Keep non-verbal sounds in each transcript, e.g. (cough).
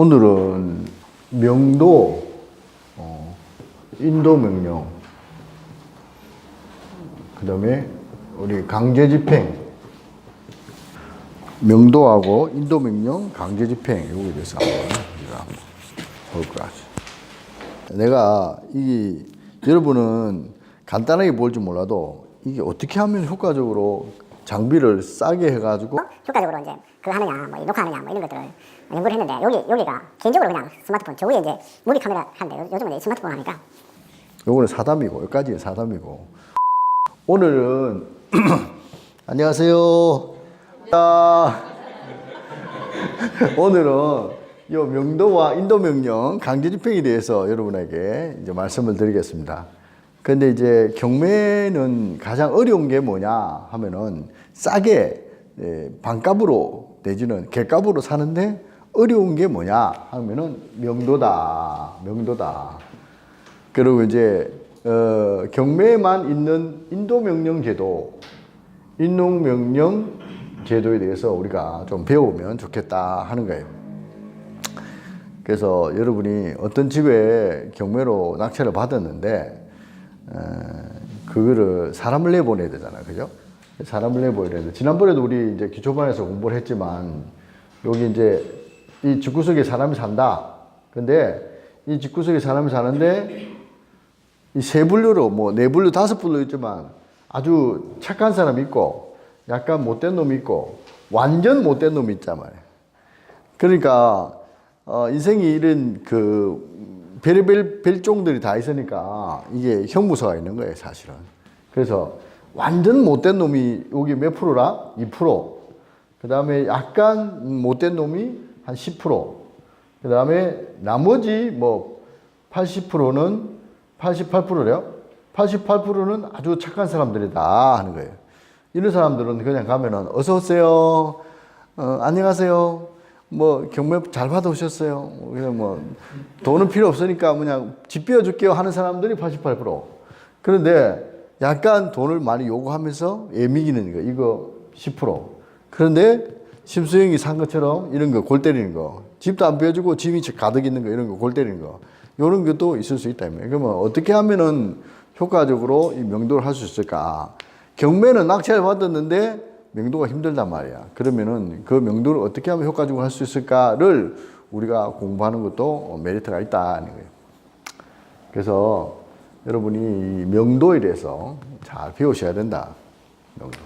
오늘은 명도, 어, 인도 명령, 그 다음에 우리 강제 집행, 명도하고 인도 명령, 강제 집행, 요거에 대해서 한번 우리가 한번 볼 거야. 내가 이 여러분은 간단하게 볼 줄 몰라도 이게 어떻게 하면 효과적으로 장비를 싸게 해가지고 효과적으로 이제 그 하느냐, 뭐 녹화하느냐, 뭐 이런 것들을 연구를 했는데 여기 여기가 개인적으로 그냥 스마트폰 저 위에 이제 무리 카메라 하는데 요- 요즘은 이제 스마트폰 하니까. 요거는 사담이고 여기까지는 사담이고. 오늘은 (clears throat) 안녕하세요. 자, (laughs) 오늘은 요 명도와 인도 명령 강제 집행에 대해서 여러분에게 이제 말씀을 드리겠습니다. 근데 이제 경매는 가장 어려운 게 뭐냐 하면은 싸게 예, 반값으로 내지는 개값으로 사는데 어려운 게 뭐냐 하면은 명도다 명도다 그리고 이제 어, 경매에만 있는 인도 명령 제도, 인도 명령 제도에 대해서 우리가 좀 배우면 좋겠다 하는 거예요. 그래서 여러분이 어떤 집에 경매로 낙찰을 받았는데 어, 그거를 사람을 내보내야 되잖아요, 그죠? 사람을 내보내야 되는데 지난번에도 우리 이제 기초반에서 공부를 했지만 여기 이제 이 집구석에 사람이 산다. 근데 이 집구석에 사람이 사는데 이 세 분류로 뭐 네 분류 다섯 분류 있지만 아주 착한 사람 있고 약간 못된 놈이 있고 완전 못된 놈이 있단 말이에요. 그러니까 어, 인생이 이런 그 별의별 별종들이 다 있으니까 이게 형무소가 있는 거예요, 사실은. 그래서 완전 못된 놈이 여기 몇 프로라? 2%. 그 다음에 약간 못된 놈이 한 10%. 그 다음에 나머지 뭐 80%는 88%래요. 88%는 아주 착한 사람들이다 하는 거예요. 이런 사람들은 그냥 가면은 어서 오세요. 어, 안녕하세요. 뭐 경매 잘 받아오셨어요. 그냥 뭐 돈은 필요 없으니까 그냥 집 비워줄게요 하는 사람들이 88%. 그런데 약간 돈을 많이 요구하면서 애미기는 거 이거 10%. 그런데 심수영이 산 것처럼 이런 거 골 때리는 거 집도 안 비워주고 집이 가득 있는 거 이런 거 골 때리는 거 이런 것도 있을 수 있다. 그러면 어떻게 하면은 효과적으로 이 명도를 할 수 있을까? 경매는 낙찰을 받았는데 명도가 힘들단 말이야. 그러면은 그 명도를 어떻게 하면 효과적으로 할 수 있을까를 우리가 공부하는 것도 메리트가 있다는 거예요. 그래서 여러분이 이 명도에 대해서 잘 배우셔야 된다. 명도.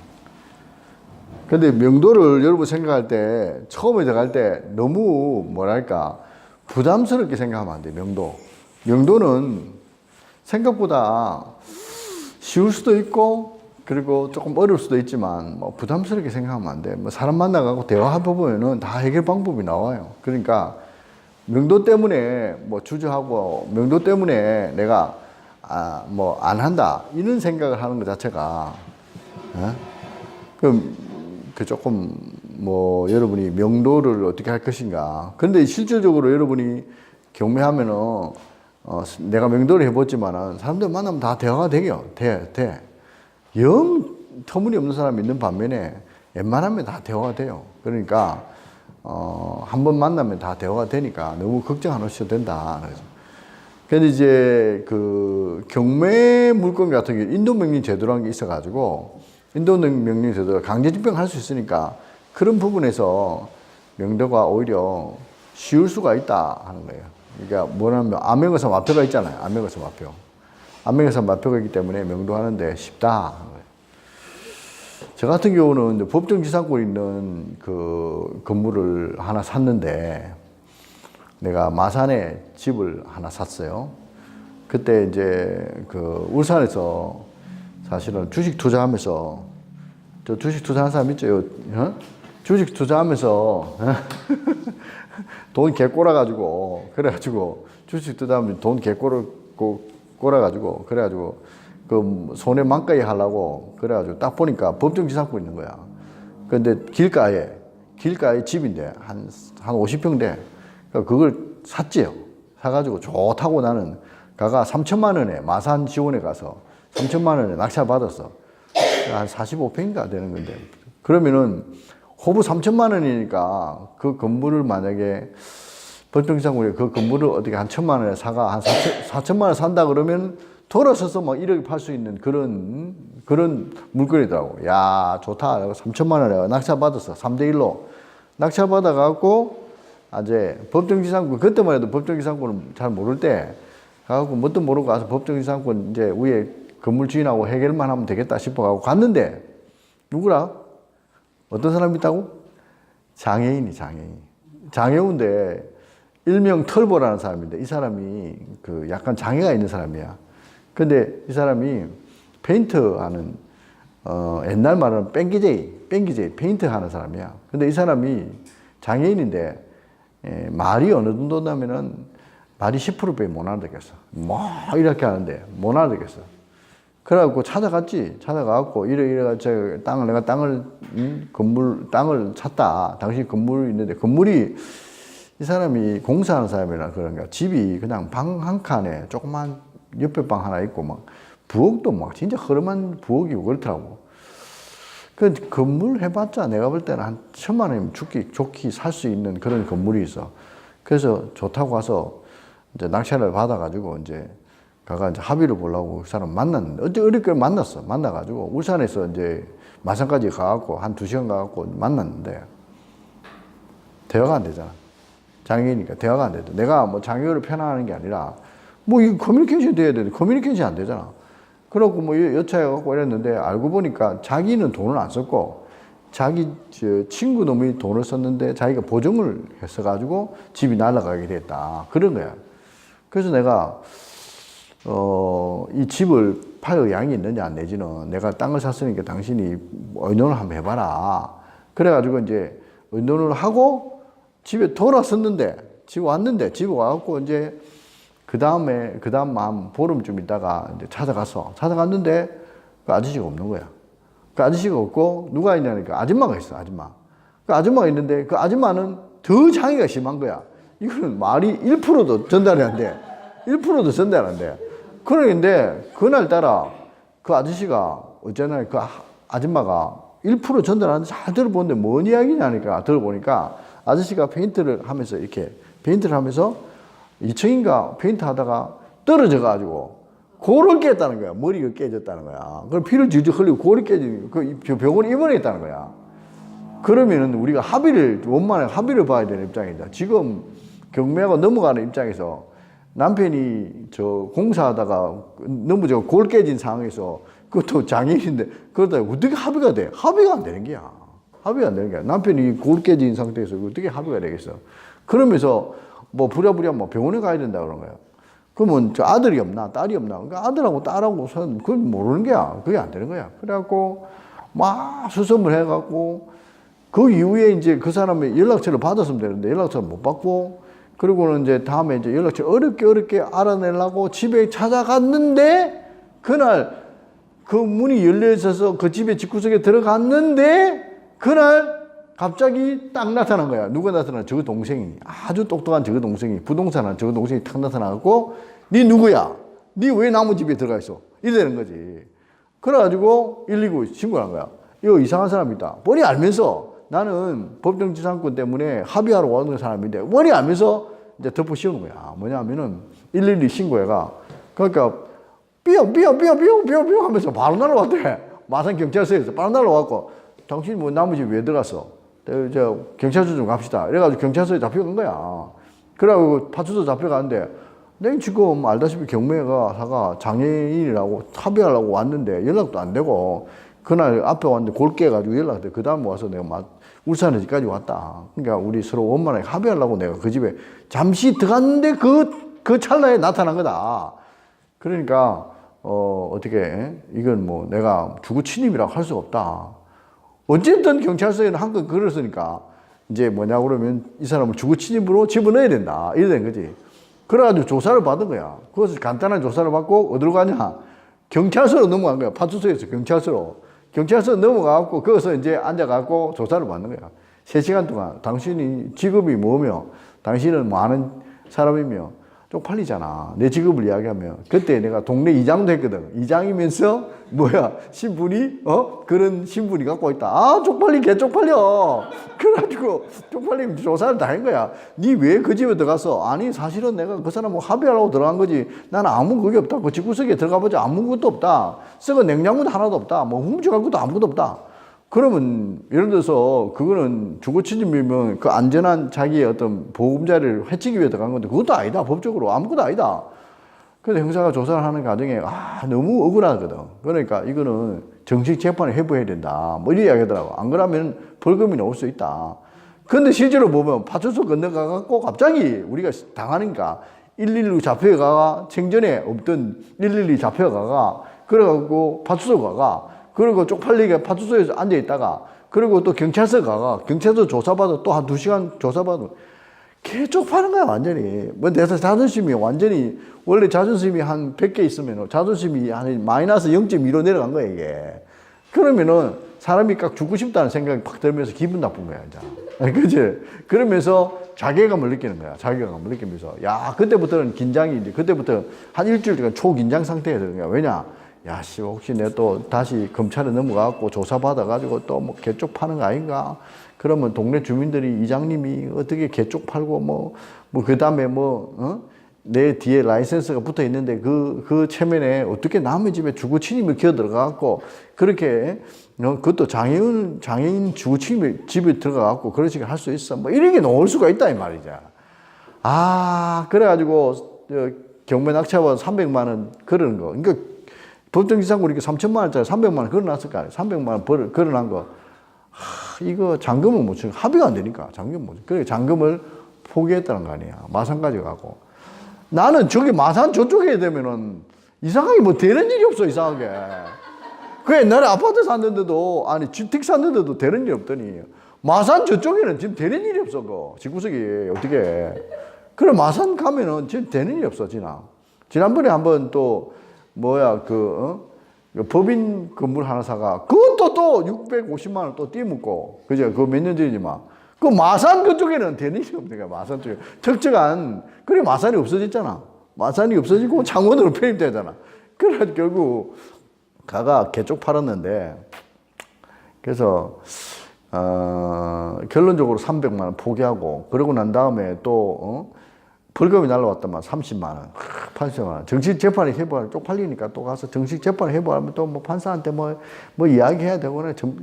근데 명도를 여러분 생각할 때 처음에 들어갈 때 너무 뭐랄까 부담스럽게 생각하면 안 돼. 명도. 명도는 생각보다 쉬울 수도 있고 그리고 조금 어려울 수도 있지만 뭐 부담스럽게 생각하면 안 돼. 뭐 사람 만나가고 대화해 보면은 다 해결 방법이 나와요. 그러니까 명도 때문에 뭐 주저하고 명도 때문에 내가 아 뭐 안 한다 이런 생각을 하는 것 자체가 어? 그럼 그 조금 뭐 여러분이 명도를 어떻게 할 것인가. 근데 실질적으로 여러분이 경매하면은 어 내가 명도를 해봤지만은 사람들 만나면 다 대화가 되요. 돼, 돼. 영 터무니없는 사람이 있는 반면에 웬만하면 다 대화가 돼요. 그러니까 어 한 번 만나면 다 대화가 되니까 너무 걱정 안 하셔도 된다. 근데 이제 그 경매 물건 같은 경우 인도 명령 제도라는 게 있어가지고 인도 명령 제도가 강제 집행할 수 있으니까 그런 부분에서 명도가 오히려 쉬울 수가 있다 하는 거예요. 그러니까 뭐냐면 암행어사 마표가 있잖아요. 암행어사 마표. 암행어사 마표가 있기 때문에 명도하는데 쉽다. 저 같은 경우는 이제 법정 지상권에 있는 그 건물을 하나 샀는데 내가 마산에 집을 하나 샀어요. 그때 이제 그 울산에서 사실은 주식 투자하면서 저 주식 투자하는 사람 있죠? 어? 주식 투자하면서 어? (laughs) 돈 개꼬라 가지고 그래가지고 주식 투자하면 돈 개꼬라 꼬라 가지고 그래가지고 그 손해 만까지 하려고 그래가지고 딱 보니까 법정지상권 있는 거야. 근데 길가에 길가에 집인데 한한 50평 돼. 그러니까 그걸 샀지요. 사가지고 좋다고 나는 가가 3천만 원에 마산 지원에 가서 3천만 원에 낙찰 받았어. 한 45평인가 되는 건데. 그러면은 호부 3천만 원이니까 그 건물을 만약에 법정지상군이 그 건물을 어떻게 한 천만 원에 사가 한 사천, 사천만 원에 산다 그러면 돌아서서 막 1억에 팔 수 있는 그런 그런 물건이더라고. 야 좋다. 3천만 원에 낙찰 받았어. 3대 1로 낙찰 받아 갖고 이제 법정지상군 그때만 해도 법정지상군은 잘 모를 때 가갖고 뭣도 모르고 가서 법정지상군 이제 위에 건물 주인하고 해결만 하면 되겠다 싶어 갖고 갔는데 누구라? 어떤 사람이 있다고? 장애인이 장애인. 장애우인데 일명 털보라는 사람인데 이 사람이 그 약간 장애가 있는 사람이야. 근데 이 사람이 페인트 하는 어 옛날 말은 뺑기제이, 뺑기제이 페인트 하는 사람이야. 근데 이 사람이 장애인인데 예, 말이 어느 정도 나면은 말이 10%밖에 못 알아듣겠어. 뭐 이렇게 하는데 못 알아듣겠어. 그래갖고 찾아갔지. 찾아가갖고 이래 이래가 저 땅을 내가 땅을 음, 건물 땅을 샀다. 당신 건물이 있는데 건물이 이 사람이 공사하는 사람이라 그런가 집이 그냥 방 한 칸에 조그만 옆에 방 하나 있고 막 부엌도 막 진짜 허름한 부엌이고 그렇더라고. 그 건물 해봤자 내가 볼 때는 한 천만 원이면 좋기 좋게 살수 있는 그런 건물이 있어. 그래서 좋다고 가서 이제 낙찰을 받아가지고 이제 가가 이제 합의를 보려고 그 사람 만났는데 어째 어렵게 만났어. 만나가지고 울산에서 이제 마산까지 가갖고 한 두 시간 가갖고 만났는데 대화가 안 되잖아. 장애니까 대화가 안 되죠. 내가 뭐 장애를 편하는 게 아니라 뭐 이 커뮤니케이션 돼야 되는데 커뮤니케이션 안 되잖아. 그러고 뭐 여- 여차해갖고 이랬는데 알고 보니까 자기는 돈을 안 썼고 자기 저 친구 놈이 돈을 썼는데 자기가 보증을 했어가지고 집이 날아가게 됐다. 그런 거야. 그래서 내가 어, 이 집을 팔 의향이 있느냐 내지는 내가 땅을 샀으니까 당신이 의논을 한번 해봐라. 그래가지고 이제 의논을 하고 집에 돌아섰는데 집에 왔는데 집에 와갖고 이제 그 다음에 그 다음 한 보름쯤 있다가 이제 찾아갔어. 찾아갔는데 그 아저씨가 없는 거야. 그 아저씨가 없고 누가 있냐니까 아줌마가 있어. 아줌마. 그 아줌마가 있는데 그 아줌마는 더 장애가 심한 거야. 이거는 말이 1%도 전달이 안 돼. 1%도 전달 안 돼. 그런데 그날따라 그 아저씨가 어쩌나 그 아- 아줌마가 1% 전달하는데 잘 들어보는데 뭔 이야기냐니까 들어보니까 아저씨가 페인트를 하면서 이렇게 페인트를 하면서 2층인가 페인트 하다가 떨어져 가지고 고를 깼다는 거야. 머리가 깨졌다는 거야. 그럼 피를 질질 흘리고 골이 깨지는 그 병원에 입원했다는 거야. 그러면은 우리가 합의를 원만하게 합의를 봐야 되는 입장이다. 지금 경매가 넘어가는 입장에서 남편이 저 공사하다가 저골 깨진 상황에서 그것도 장애인인데 그러다 어떻게 합의가 돼? 합의가 안 되는 거야. 합의가 안 되는 거야. 남편이 골 깨진 상태에서 어떻게 합의가 되겠어? 그러면서 뭐 부랴부랴 뭐 병원에 가야 된다 그런 거야. 그러면 저 아들이 없나 딸이 없나 그러니까 아들하고 딸하고 선 그건 모르는 거야. 그게 안 되는 거야. 그래갖고 막 수습을 해갖고 그 이후에 이제 그 사람의 연락처를 받았으면 되는데 연락처를 못 받고 그리고는 이제 다음에 이제 연락처 어렵게 어렵게 알아내려고 집에 찾아갔는데 그날 그 문이 열려 있어서 그 집의 집구석에 들어갔는데 그날 갑자기 딱 나타난 거야. 누가 나타나? 저거 동생이 아주 똑똑한 저거 동생이 부동산한 저거 동생이 탁 나타나갖고 네 누구야? 네 왜 나무 집에 들어가 있어? 이러는 거지. 그래가지고 119 신고한 거야. 이거 이상한 사람 있다. 뻔히 알면서 나는 법정지상권 때문에 합의하러 오는 사람인데 뻔히 알면서 이제 덮어 씌우는 거야. 뭐냐면은 112 신고해가 그러니까 삐용 삐용 삐용 삐용 삐용 삐용 하면서 바로 날아왔대. 마산 경찰서에서 바로 날아왔고 당신 뭐 나무 집왜 들어갔어? 저, 저 경찰서 좀 갑시다. 이래가지고 경찰서에 잡혀간 거야. 그래가지고 파출소 잡혀가는데 내가 지금 알다시피 경매가 사가 장애인이라고 합의하려고 왔는데 연락도 안 되고 그날 앞에 왔는데 골 깨가지고 연락돼. 그 다음 와서 내가 막 울산에까지 왔다. 그러니까 우리 서로 원만하게 합의하려고 내가 그 집에 잠시 들어갔는데 그, 그 찰나에 나타난 거다. 그러니까 어 어떻게 이건 뭐 내가 주거 침입이라고 할 수가 없다. 어쨌든 경찰서에는 한건 걸었으니까 이제 뭐냐 그러면 이 사람을 주거 침입으로 집어넣어야 된다. 이래 된 거지. 그래가지고 조사를 받은 거야. 그것을 간단한 조사를 받고 어디로 가냐? 경찰서로 넘어간 거야. 파출소에서 경찰서로. 경찰서 넘어가갖고 거기서 이제 앉아갖고 조사를 받는 거야. 세 시간 동안 당신이 직업이 뭐며 당신은 뭐 하는 사람이며 쪽팔리잖아. 내 직업을 이야기하면. 그때 내가 동네 이장도 했거든. 이장이면서, 뭐야, 신분이, 어? 그런 신분이 갖고 있다. 아, 쪽팔리, 개 쪽팔려. 그래가지고, 쪽팔리면 조사를 다 한 거야. 니 왜 그 집에 들어갔어? 아니, 사실은 내가 그 사람 뭐 합의하려고 들어간 거지. 나는 아무 그게 없다. 그 집구석에 들어가 보자. 아무것도 없다. 썩은 냉장고도 하나도 없다. 뭐 훔쳐갈 것도 아무것도 없다. 그러면 예를 들어서 그거는 주거침입이면 그 안전한 자기의 어떤 보금자리를 해치기 위해 들어간 건데 그것도 아니다 법적으로 아무것도 아니다. 그래서 형사가 조사를 하는 과정에 아 너무 억울하거든. 그러니까 이거는 정식 재판을 해부해야 된다. 뭐 이런 이야기 하더라고. 안 그러면 벌금이 나올 수 있다. 근데 실제로 보면 파출소 건너가 갖고 갑자기 우리가 당하니까 112 잡혀가가 생전에 없던 112 잡혀가가 그래갖고 파출소 가가 그리고 쪽팔리게 파출소에서 앉아 있다가 그리고 또 경찰서 가가 경찰서 조사받아 또 한 두 시간 조사받아. 개 쪽파는 거야 완전히. 뭐 내가 자존심이 완전히 원래 자존심이 한 100개 있으면 자존심이 한 마이너스 0.2로 내려간 거야 이게. 그러면은 사람이 딱 죽고 싶다는 생각이 팍 들면서 기분 나쁜 거야 이제. 그지? 그러면서 자괴감을 느끼는 거야 자괴감을 느끼면서. 야 그때부터는 긴장이 이제 그때부터 한 일주일 동안 초긴장 상태에 드는 거야. 왜냐 야, 씨, 혹시 내 또 다시 검찰에 넘어가고 조사받아가지고 또 뭐 개쪽 파는 거 아닌가? 그러면 동네 주민들이 이장님이 어떻게 개쪽 팔고 뭐, 뭐, 그 다음에 뭐, 어? 내 뒤에 라이센스가 붙어 있는데 그, 그 체면에 어떻게 남의 집에 주거 침입을 기어 들어가갖고 그렇게, 어, 그것도 장애인, 장애인 주거 침입 집에 들어가갖고 그런 식으로 할 수 있어. 뭐 이런 게 나올 수가 있다, 이 말이죠. 아, 그래가지고, 저, 경매 낙찰받아 300만 원 그러는 거. 그러니까 법정지상고 이렇게 3천만 원짜리 300만 원 걸어놨을 거 아니에요. 300만 원 벌, 걸어놓은 거. 하, 이거 잔금은 못 치고 합의가 안 되니까 잔금 못 치고. 그래 잔금을 포기했다는 거 아니야. 마산까지 가고. 나는 저기 마산 저쪽에 되면은 이상하게 뭐 되는 일이 없어 이상하게. 그 옛날에 아파트 샀는데도 아니 주택 샀는데도 되는 일이 없더니 마산 저쪽에는 지금 되는 일이 없어 그 집구석이 어떻게 그래 마산 가면은 지금 되는 일이 없어 지나 지난번에 한번 또 뭐야 그, 어? 그 법인 건물 하나 사가. 그것도 또 650만 원또 띄묻고. 그죠? 그거 몇년 전이지만. 그 마산 그쪽에는 되는 일이 없는 거야 마산 쪽에. 특정한 그래 마산이 없어졌잖아. 마산이 없어지고 창원으로 편입되잖아. 그래 결국 가가 개쪽 팔았는데. 그래서 어, 결론적으로 300만 원 포기하고 그러고 난 다음에 또 어? 벌금이 날라왔더만 30만 원, 80만 원. 정식 재판을 해보면 쪽팔리니까 또 가서 정식 재판을 해보면 또 뭐 판사한테 뭐, 뭐 이야기해야 되거나 정,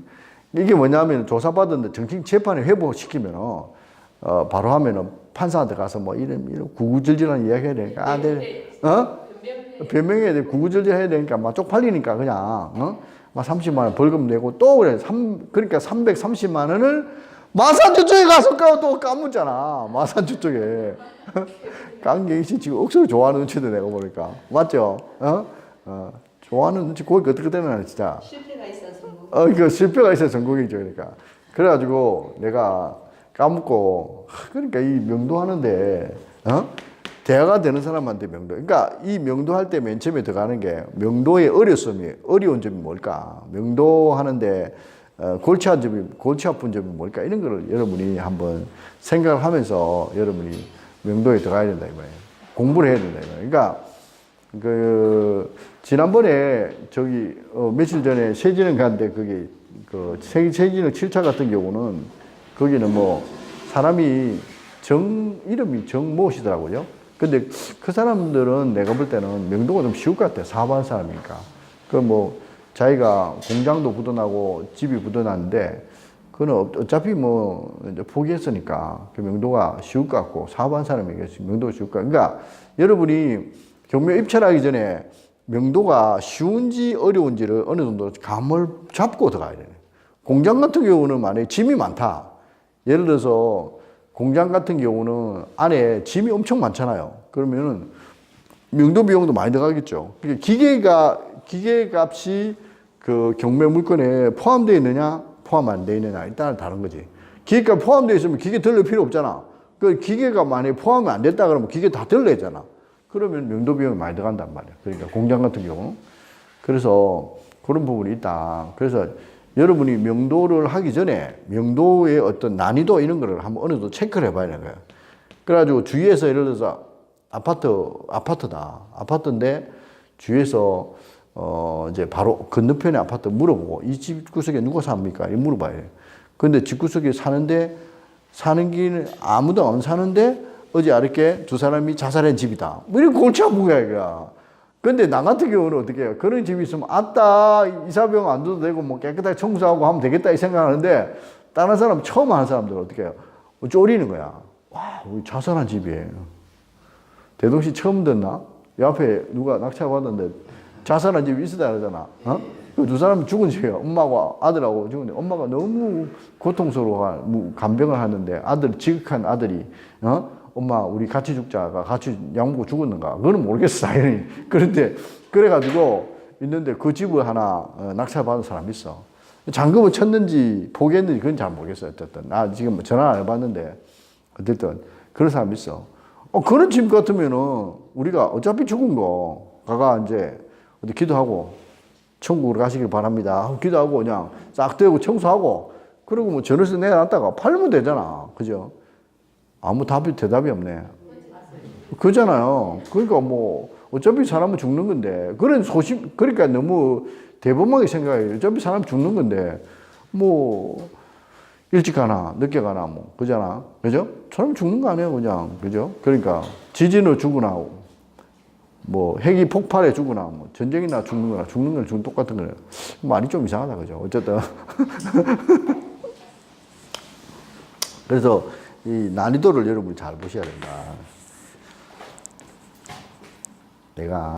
이게 뭐냐면 조사받았는데 정식 재판을 회복시키면 어, 바로 하면은 판사한테 가서 뭐 이런, 이런 구구절절한 이야기 해야 되니까 아, 네. 어? 변명해야 돼. 구구절절 해야 되니까 막 쪽팔리니까 그냥 어? 막 30만 원 벌금 내고 또 그래. 삼 그러니까 330만 원을 마산 저쪽에 가서 까- 또 까묻잖아. 마산 저쪽에. (laughs) 강경희 씨 지금 억수로 좋아하는 눈치도 내가 보니까. 맞죠? 어? 어. 좋아하는 눈치 거기 어떻게 되나 진짜. 실패가 있어서 뭐 어, 그 실패가 있어야 전공이죠, 그러니까. 그래가지고 내가 까먹고, 하, 그러니까 이 명도 하는데, 어? 대화가 되는 사람한테 명도. 그러니까 이 명도 할 때 맨 처음에 들어가는 게 명도의 어려움이, 어려운 점이 뭘까? 명도 하는데, 어, 골치 아픈 점이, 골치 아픈 점이 뭘까? 이런 거를 여러분이 한번 생각을 하면서 여러분이 명도에 들어가야 된다, 이거예요. 공부를 해야 된다, 이거예요. 그러니까 그 지난번에 저기 어, 며칠 전에 세진은 갔는데 그게 그 세- 세진은 7차 같은 경우는 거기는 뭐 사람이 정 이름이 정모시더라고요. 근데 그 사람들은 내가 볼 때는 명도가 좀 쉬울 것 같아. 사반 사람이니까. 그 뭐 자기가 공장도 부도나고 집이 부도났는데 그는 어- 어차피 뭐 포기했으니까 그 명도가 쉬울 것 같고 사반 사람에게 명도가 쉬울 것 같고 그러니까 여러분이 경매 입찰하기 전에 명도가 쉬운지 어려운지를 어느 정도 감을 잡고 들어가야 되네. 공장 같은 경우는 만약에 짐이 많다. 예를 들어서 공장 같은 경우는 안에 짐이 엄청 많잖아요. 그러면은 명도 비용도 많이 들어가겠죠. 그러니까 기계가 기계 값이 그 경매 물건에 포함되어 있느냐, 포함 안 되어 있느냐 일단은 다른 거지. 기계가 포함되어 있으면 기계 들릴 필요 없잖아. 그 기계가 만약에 포함이 안 됐다 그러면 기계 다 들려야잖아. 그러면 명도 비용이 많이 들어간단 말이야. 그러니까 공장 같은 경우. 그래서 그런 부분이 있다. 그래서 여러분이 명도를 하기 전에 명도의 어떤 난이도 이런 거를 한번 어느 정도 체크를 해봐야 되는 거예요. 그래가지고 주위에서 예를 들어서 아파트 아파트다. 아파트인데 주위에서 어 이제 바로 건너편에 아파트 물어보고 이 집 구석에 누가 삽니까? 이 물어봐요. 근데 집 구석에 사는데 사는 길 아무도 안 사는데 어제 아랫게 두 사람이 자살한 집이다. 뭐 이런 골치 아픈 거야, 이거. 근데 나 같은 경우는 어떻게 해요? 그런 집이 있으면 아따 이사병 안 둬도 되고 뭐 깨끗하게 청소하고 하면 되겠다 이 생각하는데 다른 사람 처음 하는 사람들은 어떻게 해요? 쪼리는 거야. 와, 우리 자살한 집이에요. 대동씨 처음 듣나? 옆에 누가 낙차 받았는데 자살한 집이 있었다 그러잖아. 어? 그두 사람이 죽은 집이에요. 엄마하고 아들하고 죽은데 엄마가 너무 고통스러워 무- 간병을 하는데 아들 지극한 아들이 어? 엄마 우리 같이 죽자가 같이 약 먹고 죽었는가? 그거는 모르겠어 당연히. (laughs) 그런데 그래가지고 있는데 그 집을 하나 어, 낙찰 받은 사람이 있어. 잔금을 쳤는지 포기했는지 그건 잘 모르겠어요. 어쨌든 나 지금 전화 안 해봤는데 어쨌든 그런 사람이 있어. 어, 그런 집 같으면은 우리가 어차피 죽은 거 가가 이제 어디 기도하고 천국으로 가시길 바랍니다. 하고 기도하고 그냥 싹 떼고 청소하고 그리고 뭐 전월세 내놨다가 팔면 되잖아. 그죠? 아무 답이 대답이 없네. 그잖아요. 그러니까 뭐 어차피 사람은 죽는 건데 그런 소심 그러니까 너무 대범하게 생각해요. 어차피 사람 죽는 건데 뭐 일찍 가나 늦게 가나 뭐 그잖아. 그죠? 사람 죽는 거 아니에요, 그냥. 그죠? 그러니까 지진으로 죽으나 뭐 핵이 폭발해 죽으나 뭐 전쟁이 나 죽는 거나 죽는 거랑 죽는 똑같은 거예요. 말이 좀 이상하다 그죠? 어쨌든 (laughs) 그래서 이 난이도를 여러분이 잘 보셔야 된다. 내가